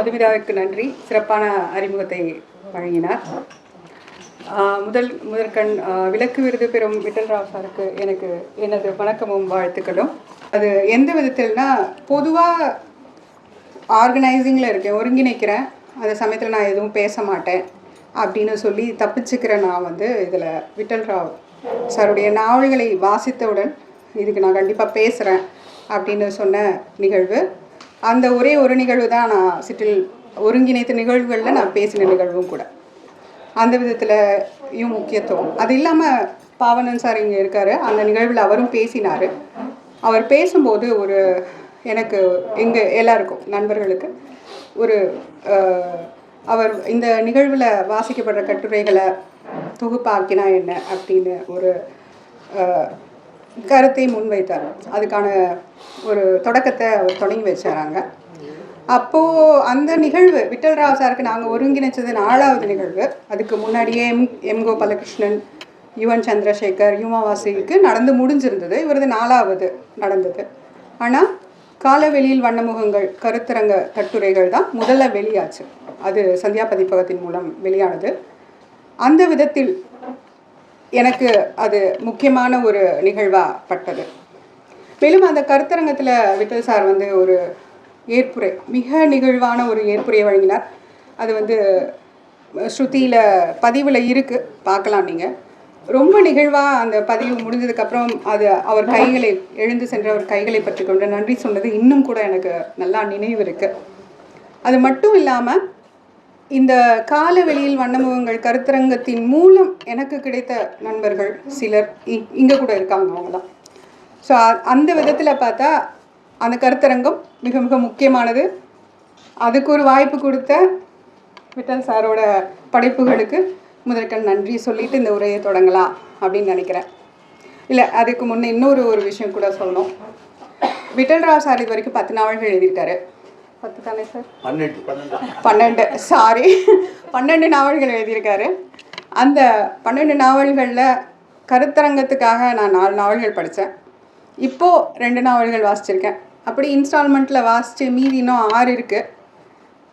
மதுமிதாவிற்கு நன்றி. சிறப்பான அறிமுகத்தை வழங்கினார். முதல் முதற்கண் விளக்கு விருது பெறும் விட்டல் ராவ் சாருக்கு எனக்கு எனது வணக்கமும் வாழ்த்துக்களும். அது எந்த விதத்தில்னா பொதுவாக ஆர்கனைசிங்கில் இருக்கேன் ஒருங்கிணைக்கிறேன். அந்த சமயத்தில் நான் எதுவும் பேச மாட்டேன் அப்படின்னு சொல்லி தப்பிச்சுக்கிற நான் வந்து இதில் விட்டல் ராவ் சாருடைய நாவல்களை வாசித்தவுடன் இதுக்கு நான் கண்டிப்பாக பேசுகிறேன் அப்படின்னு சொன்ன நிகழ்வு. அந்த ஒரே ஒரு நிகழ்வு தான் நான் சிற்றில் ஒருங்கிணைத்த நிகழ்வுகளில் நான் பேசின நிகழ்வும் கூட. அந்த விதத்தில் முக்கியத்துவம். அது இல்லாமல் பாவனன் சார் இங்கே இருக்கார். அந்த நிகழ்வில் அவரும் பேசினார். அவர் பேசும்போது ஒரு எனக்கு எங்கள் எல்லாருக்கும் நண்பர்களுக்கு ஒரு அவர் இந்த நிகழ்வில் வாசிக்கப்படுற கட்டுரைகளை தொகுப்பாக்கினா என்ன? அப்படின்னு ஒரு கருத்தை முன்வைத்தார். அதுக்கான ஒரு தொடக்கத்தை அவர் தொடங்கி வச்சாராங்க. அப்போது அந்த நிகழ்வு விட்டல்ராவ் சாருக்கு நாங்கள் ஒருங்கிணைச்சது நாலாவது நிகழ்வு. அதுக்கு முன்னாடியே எம் எம் கோபாலகிருஷ்ணன் யுவன் சந்திரசேகர் யுமாவாசிக்கு நடந்து முடிஞ்சிருந்தது. இவரது நாலாவது நடந்தது. ஆனால் காலவெளியில் வண்ணமுகங்கள் கருத்தரங்க கட்டுரைகள் தான் முதல்ல வெளியாச்சு. அது சந்தியா பதிப்பகத்தின் மூலம் வெளியானது. அந்த விதத்தில் எனக்கு அது முக்கியமான ஒரு நிகழ்வாக பட்டது. மேலும் அந்த கருத்தரங்கத்தில் விட்டல் சார் வந்து ஒரு ஏற்புரை மிக நிகழ்வான ஒரு ஏற்புரையை வழங்கினார். அது வந்து ஸ்ருதியில் பதிவில் இருக்குது பார்க்கலாம் நீங்கள் ரொம்ப நிகழ்வாக அந்த பதிவு முடிஞ்சதுக்கப்புறம் அது அவர் கைகளை எழுந்து சென்ற அவர் கைகளை பற்றி கொண்டு நன்றி சொன்னது இன்னும் கூட எனக்கு நல்லா நினைவு இருக்குது அது மட்டும் இல்லாமல் இந்த கால வெளியில் வண்ணமுகங்கள் கருத்தரங்கத்தின் மூலம் எனக்கு கிடைத்த நண்பர்கள் சிலர் இங்கே கூட இருக்காங்க அவங்களாம் ஸோ அந்த விதத்தில் பார்த்தா அந்த கருத்தரங்கம் மிக மிக முக்கியமானது. அதுக்கு ஒரு வாய்ப்பு கொடுத்த விட்டல் சாரோட படைப்புகளுக்கு முதற்கண் நன்றி சொல்லிட்டு இந்த உரையை தொடங்கலாம் அப்படின்னு நினைக்கிறேன். இல்லை அதுக்கு முன்னே இன்னொரு ஒரு விஷயம் கூட சொல்லணும். விட்டல் ராவ் சார் இது வரைக்கும் பத்து நாவல்கள் எழுதியிருக்காரு. பத்து தானே சார்? பன்னெண்டு பன்னெண்டு. சாரி பன்னெண்டு நாவல்கள் எழுதியிருக்காரு. அந்த பன்னெண்டு நாவல்களில் கருத்தரங்கத்துக்காக நான் நாலு நாவல்கள் படித்தேன் இப்போது ரெண்டு நாவல்கள் வாசிச்சிருக்கேன். அப்படி இன்ஸ்டால்மெண்ட்டில் வாசித்து மீதி இன்னும் ஆறு இருக்குது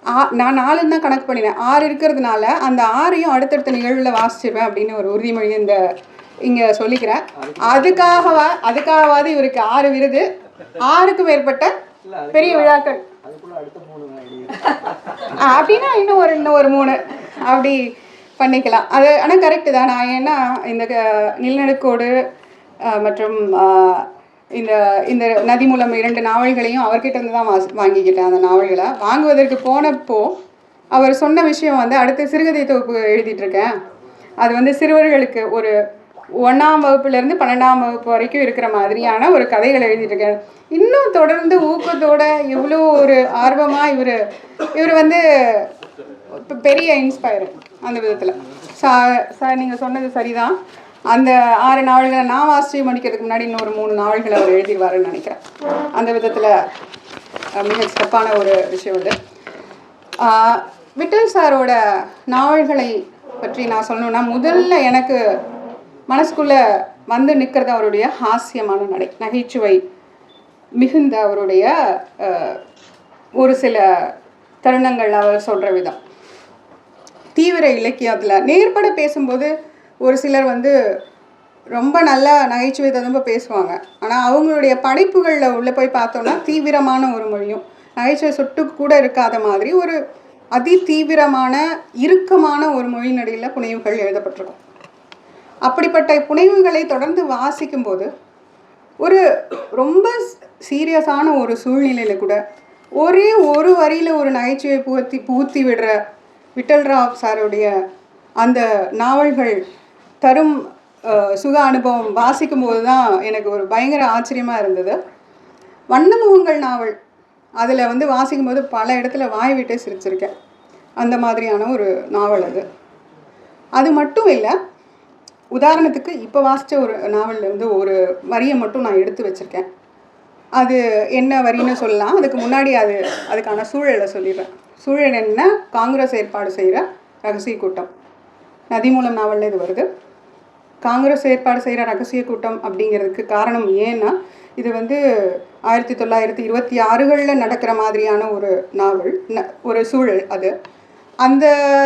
ஆ நான் நாலுன்னு தான் கணக்கு பண்ணினேன். ஆறு இருக்கிறதுனால அந்த ஆறையும் அடுத்தடுத்த நிகழ்வில் வாசிச்சிருவேன் அப்படின்னு ஒரு உறுதிமொழி இந்த இங்கே சொல்லிக்கிறேன். அதுக்காகவா அதுக்காகவாது இவருக்கு ஆறு விருது. ஆறுக்கு மேற்பட்ட பெரிய விழாக்கள். அப்படின்னா இன்னும் ஒரு இன்னும் ஒரு மூணு அப்படி பண்ணிக்கலாம். அது ஆனால் கரெக்டு தான். நான் ஏன்னா இந்த க- நிலநடுக்கோடு மற்றும் இந்த இந்த நதி மூலம் இரண்டு நாவல்களையும் அவர்கிட்ட இருந்து தான் வாசி வாங்கிக்கிட்டேன் அந்த நாவல்களை. வாங்குவதற்கு போனப்போ அவர் சொன்ன விஷயம் வந்து அடுத்து சிறுகதை தொகுப்பு எழுதிட்டுருக்கேன். அது வந்து சிறுவர்களுக்கு ஒரு ஒன்றாம் வகுப்புலேருந்து பன்னெண்டாம் வகுப்பு வரைக்கும் இருக்கிற மாதிரியான ஒரு கதைகள் எழுதிட்டுருக்கேன். இன்னும் தொடர்ந்து ஊக்கத்தோட இவ்வளோ ஒரு ஆர்வமாக இவர் இவர் வந்து இப்போ பெரிய இன்ஸ்பயர் அந்த விதத்தில். சா சார் நீங்கள் சொன்னது சரிதான். அந்த ஆறு நாவல்களை நான் வாசித்து முடிக்கிறதுக்கு முன்னாடி இன்னொரு மூணு நாவல்களை அவர் எழுதிடுவாருன்னு நினைக்கிறேன். அந்த விதத்தில் மிக சிறப்பான ஒரு விஷயம் இது. விட்டல் சாரோட நாவல்களை பற்றி நான் சொல்லணும்னா முதல்ல எனக்கு மனசுக்குள்ளே வந்து நிற்கிறது அவருடைய ஹாஸ்யமான நடை நகைச்சுவை மிகுந்த அவருடைய ஒரு சில தருணங்கள் அவர் சொல்கிற விதம். தீவிர இலக்கியத்தில் நேர்பட பேசும்போது ஒரு சிலர் வந்து ரொம்ப நல்லா நகைச்சுவை ததும்ப பேசுவாங்க. ஆனால் அவங்களுடைய படைப்புகளில் உள்ளே போய் பார்த்தோம்னா தீவிரமான ஒரு மொழியும் நகைச்சுவை சொட்டு கூட இருக்காத மாதிரி ஒரு அதி தீவிரமான இறுக்கமான ஒரு மொழி நடையில் புனைவுகள் எழுதப்பட்டிருக்கும். அப்படிப்பட்ட புனைவுகளை தொடர்ந்து வாசிக்கும்போது ஒரு ரொம்ப சீரியஸான ஒரு சூழ்நிலையில் கூட ஒரே ஒரு வரியில் ஒரு நகைச்சுவை புகுத்தி புகுத்தி விடுற விட்டல் ராவ் சாருடைய அந்த நாவல்கள் தரும் சுக அனுபவம் வாசிக்கும்போது தான் எனக்கு ஒரு பயங்கர ஆச்சரியமாக இருந்தது. வண்ணமுகங்கள் நாவல். அதில் வந்து வாசிக்கும்போது பல இடத்துல வாய் விட்டே சிரிச்சிருக்கேன். அந்த மாதிரியான ஒரு நாவல் அது. அது மட்டும் இல்லை உதாரணத்துக்கு இப்போ வாசித்த ஒரு நாவலில் வந்து ஒரு வரியை மட்டும் நான் எடுத்து வச்சுருக்கேன். அது என்ன வரின்னு சொல்லலாம். அதுக்கு முன்னாடி அது அதுக்கான சூழலை சொல்லிடுறேன். சூழல் என்ன? காங்கிரஸ் ஏற்பாடு செய்கிற ரகசிய கூட்டம். நதி மூலம் நாவலில் இது வருது. காங்கிரஸ் ஏற்பாடு செய்கிற ரகசிய கூட்டம் அப்படிங்கிறதுக்கு காரணம் ஏன்னா இது வந்து ஆயிரத்தி தொள்ளாயிரத்தி இருபத்தி ஆறுகளில் நடக்கிற மாதிரியான ஒரு நாவல் ந- ஒரு சூழல் அது. அந்த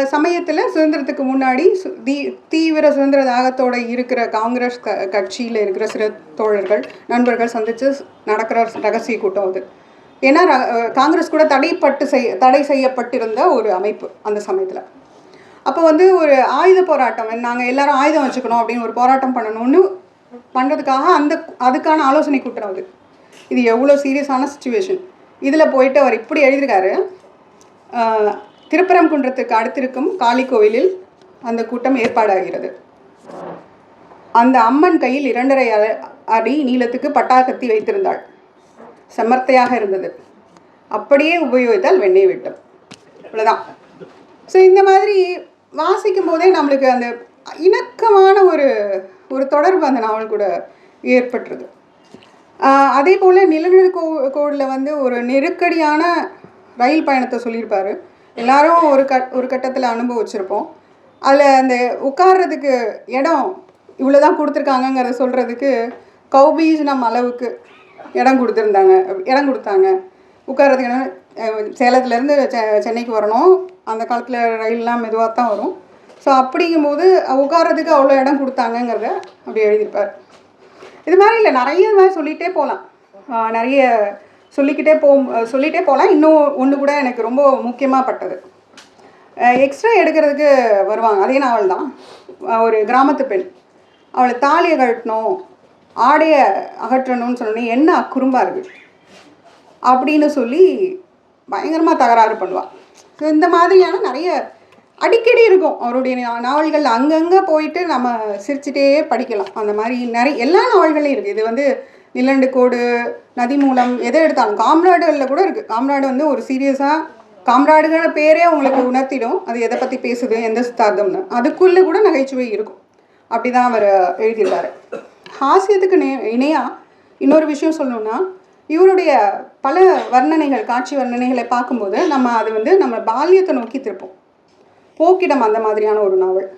சமயத்தில் சுதந்திரத்துக்கு முன்னாடி சு- தீ தீவிர சுதந்திர தாகத்தோடு இருக்கிற காங்கிரஸ் க கட்சியில் இருக்கிற சில தோழர்கள் நண்பர்கள் சந்தித்து நடக்கிற ரகசிய கூட்டம் அது. ஏன்னா ர- காங்கிரஸ் கூட தடைப்பட்டு செய் தடை செய்யப்பட்டிருந்த ஒரு அமைப்பு அந்த சமயத்தில். அப்போ வந்து ஒரு ஆயுத போராட்டம் நாங்கள் எல்லாரும் ஆயுதம் வச்சுக்கணும் அப்படின்னு ஒரு போராட்டம் பண்ணணும்னு பண்ணுறதுக்காக அந்த அதுக்கான ஆலோசனை கூட்டம் அது. இது எவ்வளோ சீரியஸான சுச்சுவேஷன் இதில் போயிட்டு அவர் இப்படி எழுதியிருக்காரு திருப்பரங்குன்றத்துக்கு அடுத்திருக்கும் காளி கோவிலில் அந்த கூட்டம் ஏற்பாடாகிறது. அந்த அம்மன் கையில் இரண்டரை அடி நீளத்துக்கு பட்டாக்கத்தி வைத்திருந்தாள். செம்மர்த்தையாக இருந்தது. அப்படியே உபயோகித்தால் வெண்ணெய் விட்டும். இவ்வளோதான் ஸோ இந்த மாதிரி வாசிக்கும் போதே நம்மளுக்கு அந்த இணக்கமான ஒரு ஒரு தொடர்பு அந்த நாவல் கூட ஏற்பட்டுருது. அதே போல் நிலநடுக்கோ கோடில் வந்து ஒரு நெருக்கடியான ரயில் பயணத்தை சொல்லியிருப்பார். எல்லாரும் ஒரு கட் ஒரு கட்டத்தில் அனுபவிச்சிருப்போம். அதில் அந்த உட்கார்றதுக்கு இடம் இவ்வளோ தான் கொடுத்துருக்காங்கங்கிறத சொல்கிறதுக்கு கௌபீஜனம் அளவுக்கு இடம் கொடுத்துருந்தாங்க. இடம் கொடுத்தாங்க. உட்கார்றதுக்கு இடம் சேலத்துலேருந்து செ சென்னைக்கு வரணும். அந்த காலத்தில் ரயில்லாம் மெதுவாக தான் வரும். ஸோ அப்படிங்கும்போது உட்கார்றதுக்கு அவ்வளோ இடம் கொடுத்தாங்கங்கிறத அப்படி எழுதியிருப்பார். இது மாதிரி இல்லை நிறைய மாதிரி சொல்லிகிட்டே போகலாம் நிறைய சொல்லிக்கிட்டே போ சொல்லிகிட்டே போகலாம். இன்னும் ஒன்று கூட எனக்கு ரொம்ப முக்கியமாக பட்டது. எக்ஸ்ட்ரா எடுக்கிறதுக்கு வருவாங்க. அதே நாவல் தான். ஒரு கிராமத்து பெண். அவளை தாலியை கழட்டணும் ஆடையை அகற்றணும்னு சொன்னோன்னே என்ன குறும்பாக இருக்குது அப்படின்னு சொல்லி பயங்கரமாக தகராறு பண்ணுவாள் ஸோ இந்த மாதிரியான நிறைய அடிக்கடி இருக்கும். அவருடைய நாவல்கள் அங்கங்கே போயிட்டு நம்ம சிரிச்சிட்டே படிக்கலாம். அந்த மாதிரி நிறைய எல்லா நாவல்களையும் இருக்குது இது வந்து நிலண்டு கோடு நதி மூலம் எதை எடுத்தாலும் காம்ராடுகளில் கூட இருக்குது காம்ராடு வந்து ஒரு சீரியஸாக காம்ராடுகிற பேரே அவங்களுக்கு உணர்த்திடும். அது எதை பற்றி பேசுது எந்த சித்தார்த்தம்னு. அதுக்குள்ளே கூட நகைச்சுவை இருக்கும். அப்படி தான் அவர் எழுதியிருந்தார். ஹாஸ்யத்துக்கு நே இணையாக இன்னொரு விஷயம் சொல்லணும்னா இவருடைய பல வர்ணனைகள் காட்சி வர்ணனைகளை பார்க்கும்போது நம்ம அது வந்து நம்ம பால்யத்தை நோக்கி திருப்போம். போக்கிடம் அந்த மாதிரியான ஒரு நாவல்.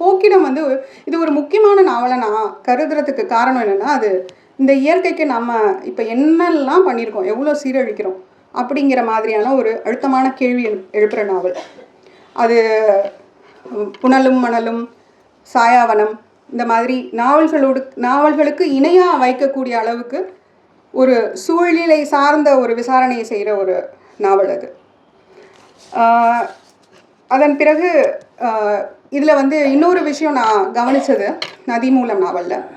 போக்கிடம் வந்து இது ஒரு முக்கியமான நாவலை நான் கருதுறதுக்கு காரணம் என்னென்னா அது இந்த இயற்கைக்கு நம்ம இப்போ என்னெல்லாம் பண்ணியிருக்கோம் எவ்வளோ சீரழிக்கிறோம்? அப்படிங்கிற மாதிரியான ஒரு அழுத்தமான கேள்வி எழு- எழுப்புற நாவல். அது புனலும் மணலும் சாயாவனம் இந்த மாதிரி நாவல்களோடு நாவல்களுக்கு இணையாக வைக்கக்கூடிய அளவுக்கு ஒரு சூழ்நிலை சார்ந்த ஒரு விசாரணையை செய்கிற ஒரு நாவல் அது. அதன் பிறகு இதில் வந்து இன்னொரு விஷயம் நான் கவனித்தது நதிமூலம் நாவலில்.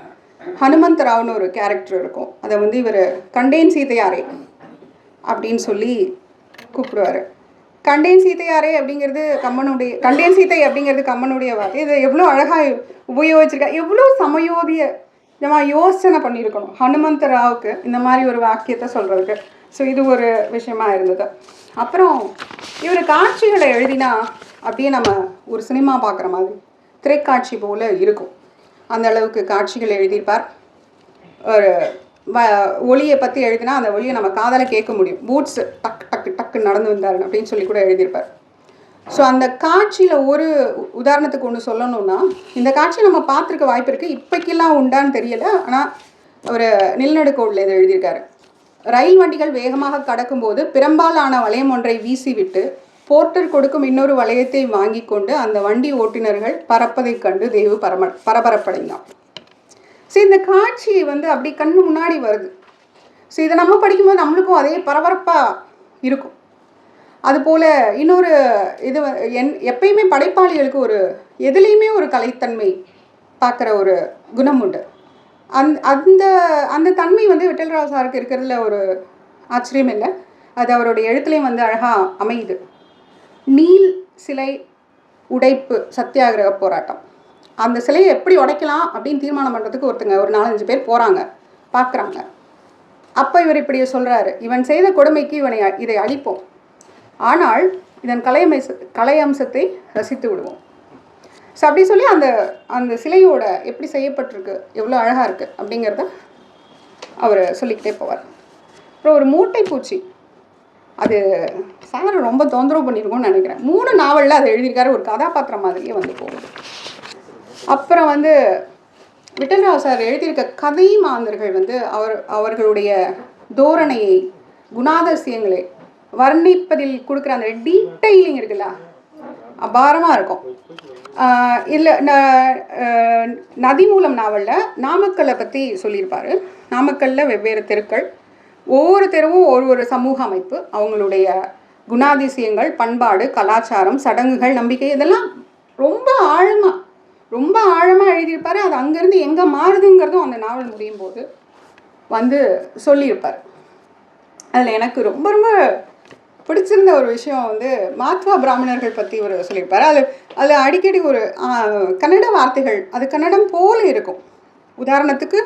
ஹனுமந்தராவ்னு ஒரு கேரக்டர் இருக்கும். அதை வந்து இவர் கண்டேன் சீதையாரே அப்படின்னு சொல்லி கூப்பிடுவார். கண்டேன் சீதையாரே அப்படிங்கிறது கம்மனுடைய கண்டேன் சீதை அப்படிங்கிறது கம்மனுடைய வார்த்தை. இதை எவ்வளோ அழகாக உபயோகிச்சிருக்கா. எவ்வளோ சமயோதிய நம்ம யோசனை பண்ணியிருக்கணும். ஹனுமந்த ராவுக்கு இந்த மாதிரி ஒரு வாக்கியத்தை சொல்கிறதுக்கு ஸோ இது ஒரு விஷயமா இருந்தது. அப்புறம் இவர் காட்சிகளை எழுதினா அப்படியே நம்ம ஒரு சினிமா பார்க்குற மாதிரி திரைக்காட்சி போல் இருக்கும். அந்த அளவுக்கு காட்சிகள் எழுதியிருப்பார். ஒரு வ ஒளியை பற்றி எழுதினா அந்த ஒளியை நம்ம காதலை கேட்க முடியும். பூட்ஸ் டக் டக்கு டக்கு நடந்து வந்தார் அப்படின்னு சொல்லி கூட எழுதியிருப்பார். ஸோ அந்த காட்சியில் ஒரு உதாரணத்துக்கு ஒன்று சொல்லணும்னா இந்த காட்சி நம்ம பார்த்துருக்க வாய்ப்பு இருக்குது இப்போக்கெல்லாம் உண்டான்னு தெரியல. ஆனால் ஒரு நிலநடுக்கோடில் இதை எழுதியிருக்காரு. ரயில் வண்டிகள் வேகமாக கடக்கும்போது பெரும்பாலான வளையம் ஒன்றை வீசிவிட்டு போர்ட்டர் கொடுக்கும் இன்னொரு வளையத்தை வாங்கி கொண்டு அந்த வண்டி ஓட்டுநர்கள் பறப்பதை கண்டு தேவு பரம பரபரப்படைந்தான் ஸோ இந்த காட்சி வந்து அப்படி கண்ணு முன்னாடி வருது. ஸோ இதை நம்ம படிக்கும்போது நம்மளுக்கும் அதே பரபரப்பாக இருக்கும். அதுபோல் இன்னொரு இது என் எப்பயுமே படைப்பாளிகளுக்கு ஒரு எதுலேயுமே ஒரு கலைத்தன்மை பார்க்குற ஒரு குணம் உண்டு. அந் அந்த அந்த தன்மை வந்து விட்டல்ராவ் சாருக்கு இருக்கிறதுல ஒரு ஆச்சரியம் இல்லை அது அவருடைய எழுத்துலேயும் வந்து அழகாக அமையுது. நீல் சிலை உடைப்பு சத்தியாகிரக போராட்டம். அந்த சிலையை எப்படி உடைக்கலாம் அப்படின்னு தீர்மானம் பண்ணுறதுக்கு ஒருத்தங்க ஒரு நாலஞ்சு பேர் போகிறாங்க பார்க்குறாங்க அப்போ இவர் இப்படி சொல்கிறாரு இவன் செய்த கொடுமைக்கு இவனை இதை அழிப்போம். ஆனால் இதன் கலையமை கலை அம்சத்தை ரசித்து விடுவோம். ஸோ அப்படி சொல்லி அந்த அந்த சிலையோட எப்படி செய்யப்பட்டிருக்கு எவ்வளோ அழகாக இருக்குது அப்படிங்கிறத அவர் சொல்லிக்கிட்டே போவார். அப்புறம் ஒரு மூட்டை பூச்சி அது சாரை ரொம்ப தொந்தரவு பண்ணியிருக்கோம்னு நினைக்கிறேன். மூணு நாவலில் அதை எழுதியிருக்காரு. ஒரு கதாபாத்திரம் மாதிரியே வந்து போகுது. அப்புறம் வந்து விட்டல்ராவ் சார் எழுதியிருக்க கதை மாந்தர்கள் வந்து அவர் அவர்களுடைய தோரணையை குணாதிசயங்களை வர்ணிப்பதில் கொடுக்குற அந்த டீட்டெயிலிங் இருக்குல்ல அபாரமாக இருக்கும். இல்லை நதி மூலம் நாவலில் நாமக்கல்லை பற்றி சொல்லியிருப்பார். நாமக்கல்லில் வெவ்வேறு தெருக்கள் ஒவ்வொரு தெருவும் ஒரு ஒரு சமூக அமைப்பு அவங்களுடைய குணாதிசயங்கள் பண்பாடு கலாச்சாரம் சடங்குகள் நம்பிக்கை இதெல்லாம் ரொம்ப ஆழமாக ரொம்ப ஆழமாக எழுதியிருப்பார். அது அங்கேருந்து எங்கே மாறுதுங்கிறதும் அந்த நாவல் முடியும் போது வந்து சொல்லியிருப்பார். அதில் எனக்கு ரொம்ப ரொம்ப பிடிச்சிருந்த ஒரு விஷயம் வந்து மாத்வா பிராமணர்கள் பற்றி ஒரு சொல்லியிருப்பார். அது அதில் அடிக்கடி ஒரு கன்னட வார்த்தைகள் அது கன்னடம் போல இருக்கும். உதாரணத்துக்கு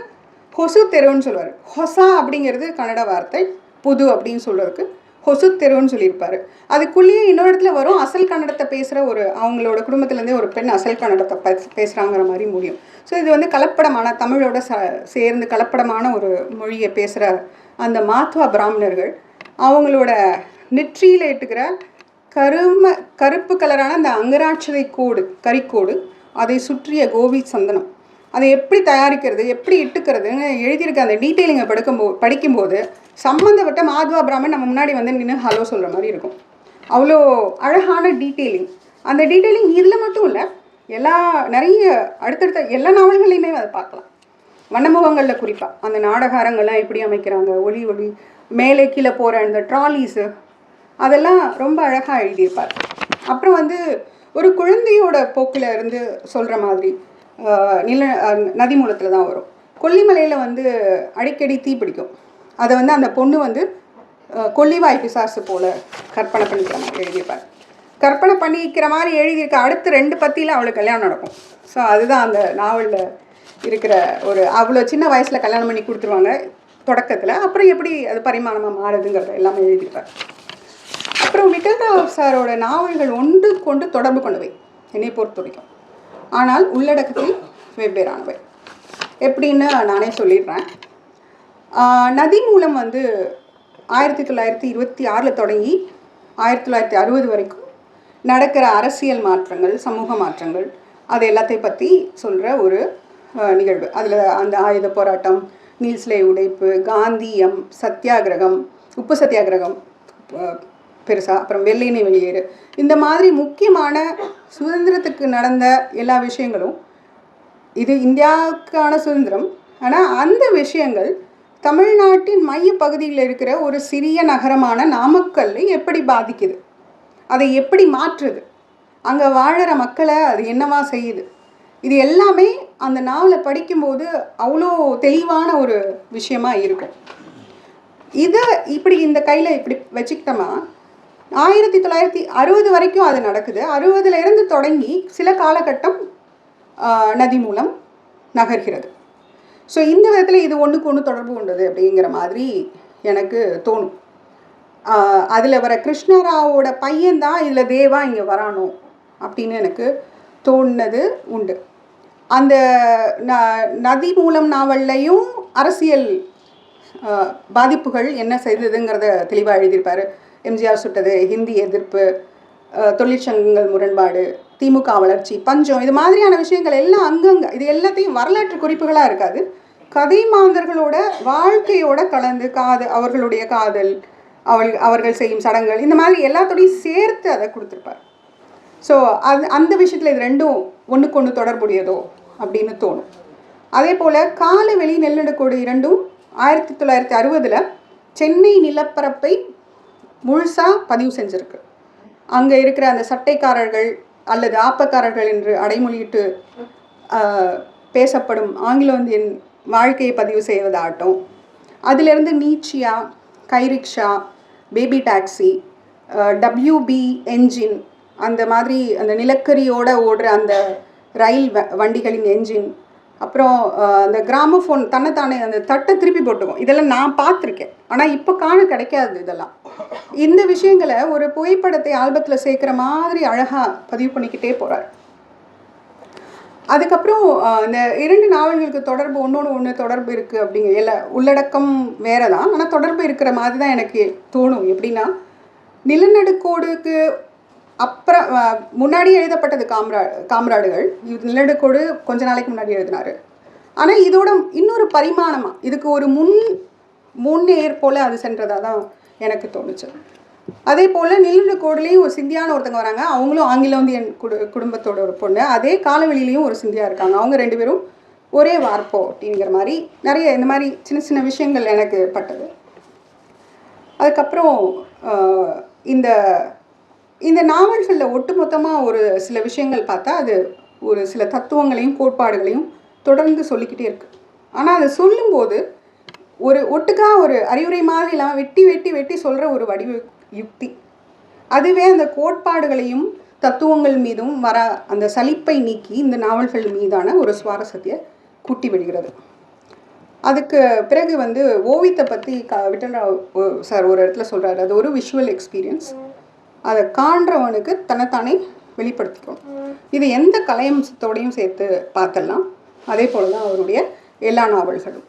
ஹொசு தெருவுன்னு சொல்லுவார். ஹொசா அப்படிங்கிறது கன்னட வார்த்தை புது அப்படின்னு சொல்கிறதுக்கு ஹொசு தெருன்னு சொல்லியிருப்பாரு. அதுக்குள்ளேயே இன்னொரு இடத்துல வரும் அசல் கன்னடத்தை பேசுகிற ஒரு அவங்களோட குடும்பத்துலேருந்தே ஒரு பெண் அசல் கன்னடத்தை பேச பேசுகிறாங்கிற மாதிரி முடியும். ஸோ இது வந்து கலப்படமான தமிழோட ச சேர்ந்து கலப்படமான ஒரு மொழியை பேசுகிற அந்த மாத்வா பிராமணர்கள் அவங்களோட நெற்றியில் இட்டுக்கிற கரும கருப்பு கலரான அந்த அங்கராட்சதை கோடு கரிக்கோடு அதை சுற்றிய கோவி சந்தனம். அதை எப்படி தயாரிக்கிறது எப்படி இட்டுக்கிறதுன்னு எழுதியிருக்க அந்த டீட்டெயிலிங்கை படுக்கும்போ படிக்கும்போது சம்மந்தப்பட்ட மாதவா பிராமன் நம்ம முன்னாடி வந்து நின்று ஹலோ சொல்கிற மாதிரி இருக்கும். அவ்வளோ அழகான டீட்டெயிலிங் அந்த டீட்டெயிலிங் இதில் மட்டும் இல்லை எல்லா நிறைய அடுத்தடுத்த எல்லா நாவல்களையுமே அதை பார்க்கலாம். வண்ணமுகங்களில் குறிப்பாக அந்த நாடகாரங்கள்லாம் எப்படி அமைக்கிறாங்க ஒளி ஒளி மேலே கீழே போகிற அந்த ட்ராலிஸு அதெல்லாம் ரொம்ப அழகாக எழுதியிருப்பார். அப்புறம் வந்து ஒரு குழந்தையோட போக்கில் இருந்து சொல்கிற மாதிரி நில நதி மூலத்தில் தான் வரும். கொல்லிமலையில் வந்து அடிக்கடி தீ பிடிக்கும். அதை வந்து அந்த பொண்ணு வந்து கொல்லிவாய் பிசாசு போல கற்பனை பண்ணிக்கிற மாதிரி எழுதியிருப்பார். கற்பனை பண்ணிக்கிற மாதிரி எழுதியிருக்க அடுத்து ரெண்டு பத்தியில் அவளுக்கு கல்யாணம் நடக்கும். ஸோ அதுதான் அந்த நாவலில் இருக்கிற ஒரு அவ்வளோ சின்ன வயசில் கல்யாணம் பண்ணி கொடுத்துருவாங்க தொடக்கத்தில். அப்புறம் எப்படி அது பரிமாணமாக மாறுதுங்கிறத எல்லாமே எழுதியிருப்பார். அப்புறம் விட்டல்ராவ் சாரோட நாவல்கள் ஒன்று கொண்டு தொடர்பு கொண்டவை என்னை பொறுத்த வரைக்கும். ஆனால் உள்ளடக்கத்தில் வெவ்வேறானவை. எப்படின்னு நானே சொல்லிடுறேன். நதி மூலம் வந்து ஆயிரத்தி தொள்ளாயிரத்தி இருபத்தி ஆறில் தொடங்கி ஆயிரத்தி தொள்ளாயிரத்தி அறுபது வரைக்கும் நடக்கிற அரசியல் மாற்றங்கள் சமூக மாற்றங்கள் அது எல்லாத்தையும் பற்றி சொல்கிற ஒரு நிகழ்வு. அதில் அந்த ஆயுத போராட்டம் நீல்ஸ்லே உடைப்பு காந்தியம் சத்தியாகிரகம் உப்பு சத்தியாகிரகம் பெருசாக அப்புறம் வெள்ளையினை வெளியேறு. இந்த மாதிரி முக்கியமான சுதந்திரத்துக்கு நடந்த எல்லா விஷயங்களும் இது இந்தியாவுக்கான சுதந்திரம். ஆனால் அந்த விஷயங்கள் தமிழ்நாட்டின் மைய பகுதியில் இருக்கிற ஒரு சிறிய நகரமான நாமக்கல் எப்படி பாதிக்குது? அதை எப்படி மாற்றுது? அங்கே வாழற மக்களை அது என்னவா செய்யுது? இது எல்லாமே அந்த நாவலை படிக்கும்போது அவ்வளோ தெளிவான ஒரு விஷயமா இருக்கும். இதை இப்படி இந்த கையில் இப்படி வச்சுக்கிட்டோமா ஆயிரத்தி தொள்ளாயிரத்தி அறுபது வரைக்கும் அது நடக்குது. அறுபதுலேருந்து தொடங்கி சில காலகட்டம் நதி மூலம் நகர்கிறது. ஸோ இந்த விதத்தில் இது ஒன்றுக்கு ஒன்று தொடர்பு கொண்டது அப்படிங்கிற மாதிரி எனக்கு தோணும். அதில் வர கிருஷ்ணராவோட பையன்தான் இதில் தேவா இங்கே வரானோ அப்படின்னு எனக்கு தோணுனது உண்டு. அந்த ந நதி மூலம் நாவல்லையும் அரசியல் பாதிப்புகள் என்ன செய்ததுங்கிறத தெளிவாக எழுதியிருப்பார். எம்ஜிஆர் சுட்டது ஹிந்தி எதிர்ப்பு தொழிற்சங்கங்கள் முரண்பாடு திமுக வளர்ச்சி பஞ்சம் இது மாதிரியான விஷயங்கள் எல்லாம் அங்கங்கே இது எல்லாத்தையும் வரலாற்று குறிப்புகளாக இருக்காது. கதை மாந்தர்களோட வாழ்க்கையோட கலந்து காது அவர்களுடைய காதல் அவள் அவர்கள் செய்யும் சடங்குகள் இந்த மாதிரி எல்லாத்தோடையும் சேர்த்து அதை கொடுத்துருப்பார். ஸோ அது அந்த விஷயத்தில் இது ரெண்டும் ஒன்றுக்கு ஒன்று தொடர்புடையதோ அப்படின்னு தோணும். அதே போல் காலவெளி நெல்லெடுக்கோடு இரண்டும் ஆயிரத்தி தொள்ளாயிரத்தி அறுபதில் சென்னை நிலப்பரப்பை முழுசாக பதிவு செஞ்சுருக்கு. அங்கே இருக்கிற அந்த சட்டைக்காரர்கள் அல்லது ஆப்பக்காரர்கள் என்று அடைமொழியிட்டு பேசப்படும் ஆங்கிலோந்தியன் வாழ்க்கையை பதிவு செய்வதாகட்டும். அதிலிருந்து நீச்சியா கைரிக்ஷா பேபி டாக்ஸி டபிள்யூபி என்ஜின் அந்த மாதிரி அந்த நிலக்கரியோட ஓடுற அந்த ரயில் வ வண்டிகளின் என்ஜின் அப்புறம் அந்த கிராமஃபோன் தன்னைத்தானே அந்த தட்டை திருப்பி போட்டுக்கும். இதெல்லாம் நான் பார்த்துருக்கேன். ஆனால் இப்போ காண கிடைக்காது இதெல்லாம். இந்த விஷயங்களை ஒரு புகைப்படத்தை ஆல்பத்தில் சேர்க்குற மாதிரி அழகாக பதிவு பண்ணிக்கிட்டே போகிறார் அதுக்கப்புறம் இந்த இரண்டு நாவல்களுக்கு தொடர்பு ஒன்றோடு ஒன்று தொடர்பு இருக்குது அப்படிங்கிற இல்லை உள்ளடக்கம் வேறு தான் ஆனால் தொடர்பு இருக்கிற மாதிரி தான் எனக்கு தோணும். எப்படின்னா நிலநடுக்கோடுக்கு அப்புறம் முன்னாடி எழுதப்பட்டது காம்ரா காம்ராடுகள் நிலநடுக்கோடு கொஞ்ச நாளைக்கு முன்னாடி எழுதினாரு. ஆனால் இதோட இன்னொரு பரிமாணமாக இதுக்கு ஒரு முன் முன்னேர் போல் அது சென்றதாக தான் எனக்கு தோணுச்சு. அதே போல் நிலவுட கோடுலேயும் ஒரு சிந்தியான ஒருத்தங்க வராங்க. அவங்களும் ஆங்கிலோந்தியன் குடு குடும்பத்தோட ஒரு பொண்ணு. அதே காலவெளியிலையும் ஒரு சிந்தியா இருக்காங்க. அவங்க ரெண்டு பேரும் ஒரே வார்ப்போ அப்படிங்கிற மாதிரி நிறைய இந்த மாதிரி சின்ன சின்ன விஷயங்கள் எனக்கு பட்டது. அதுக்கப்புறம் இந்த இந்த நாவல்களில் ஒட்டுமொத்தமாக ஒரு சில விஷயங்கள் பார்த்தா அது ஒரு சில தத்துவங்களையும் கோட்பாடுகளையும் தொடர்ந்து சொல்லிக்கிட்டே இருக்கு. ஆனால் அதை சொல்லும்போது ஒரு ஒட்டுக்கா ஒரு அறிவுரை மாதிரி இல்லாமல் வெட்டி வெட்டி வெட்டி சொல்கிற ஒரு வடிவ யுக்தி. அதுவே அந்த கோட்பாடுகளையும் தத்துவங்கள் மீதும் வர அந்த சலிப்பை நீக்கி இந்த நாவல்கள் மீதான ஒரு சுவாரஸ்யத்தை கூட்டி விடுகிறது அதுக்கு பிறகு வந்து ஓவியத்தை பற்றி க விட்டல்ராவ் சார் ஒரு இடத்துல சொல்கிறாரு அது ஒரு விஷுவல் எக்ஸ்பீரியன்ஸ் அதை காண்றவனுக்கு தன்னைத்தானே வெளிப்படுத்திக்கணும் இது எந்த கலையம்சத்தோடையும் சேர்த்து பார்த்தலாம் அதே போல் தான் அவருடைய எல்லா நாவல்களும்.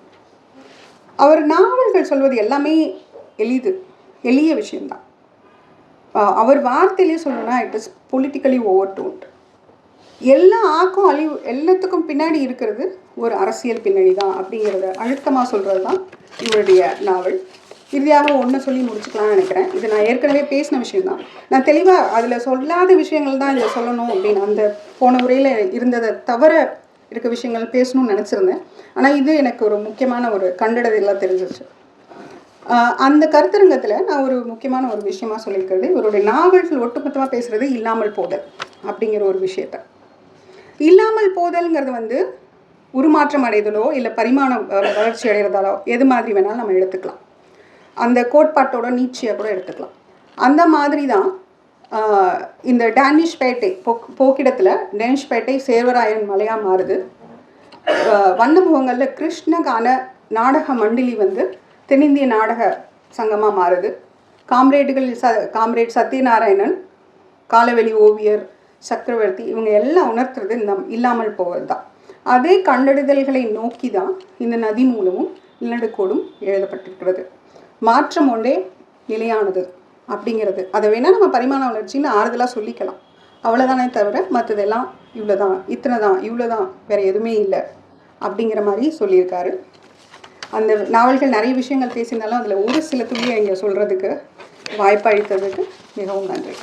அவர் நாவல்கள் சொல்வது எல்லாமே எளிது எளிய விஷயம்தான். அவர் வார்த்தையிலே சொல்லணும்னா it is politically over don't எல்லா ஆக்கும் அழிவு எல்லாத்துக்கும் பின்னாடி இருக்கிறது ஒரு அரசியல் பின்னணி தான் அப்படிங்கிறத அழுத்தமாக சொல்கிறது தான் இவருடைய நாவல். இறுதியாக ஒன்று சொல்லி முடிச்சுக்கலாம்னு நினைக்கிறேன். இது நான் ஏற்கனவே பேசின விஷயம்தான். நான் தெளிவாக அதில் சொல்லாத விஷயங்கள் தான் இதில் சொல்லணும் அப்படின்னு அந்த போன உரையில் இருந்ததை தவிர இருக்க விஷயங்கள் பேசணும்னு நினச்சிருந்தேன். ஆனால் இது எனக்கு ஒரு முக்கியமான ஒரு கண்டடதெல்லாம் தெரிஞ்சிச்சு அந்த கருத்தரங்கத்தில் நான் ஒரு முக்கியமான ஒரு விஷயமா சொல்லியிருக்கிறது இவருடைய நாவல்கள் ஒட்டுமொத்தமாக பேசுகிறது இல்லாமல் போதல் அப்படிங்கிற ஒரு விஷயத்த. இல்லாமல் போதல்ங்கிறது வந்து உருமாற்றம் அடைதலோ இல்லை பரிமாணம் வளர்ச்சி அடைகிறதாலோ எது மாதிரி வேணாலும் நம்ம எடுத்துக்கலாம். அந்த கோட்பாட்டோட நீட்சியாக கூட எடுத்துக்கலாம். அந்த மாதிரி தான் இந்த டேனிஷ் பேட்டை போக் போக்கிடத்தில் டேனிஷ் பேட்டை சேர்வராயன் மலையாக மாறுது வண்ணமுகங்களில் கிருஷ்ணகான நாடக மண்டலி வந்து தென்னிந்திய நாடக சங்கமாக மாறுது. காம்ரேடுகள் ச காம்ரேட் சத்யநாராயணன் காலவெளி ஓவியர் சக்கரவர்த்தி இவங்க எல்லாம் உணர்த்துறது இந்த இல்லாமல் போவது தான் அதே கண்டறிதல்களை நோக்கி தான் இந்த நதி மூலமும் நிலநடுக்கோடும் எழுதப்பட்டிருக்கிறது. மாற்றம் ஒன்றே நிலையானது. அப்படிங்கிறது. அதை வேணால் நம்ம பரிமாண வளர்ச்சின்னு ஆறுதலாக சொல்லிக்கலாம். அவ்வளோதானே தவிர மற்றதெல்லாம் இவ்வளோ தான் இத்தனை தான் இவ்வளோ தான் வேறு எதுவுமே இல்லை அப்படிங்கிற மாதிரி சொல்லியிருக்காரு. அந்த நாவல்கள் நிறைய விஷயங்கள் பேசியிருந்தாலும் அதில் ஒரு சில துளியை இங்கே சொல்கிறதுக்கு வாய்ப்பளித்ததுக்கு மிகவும் நன்றி.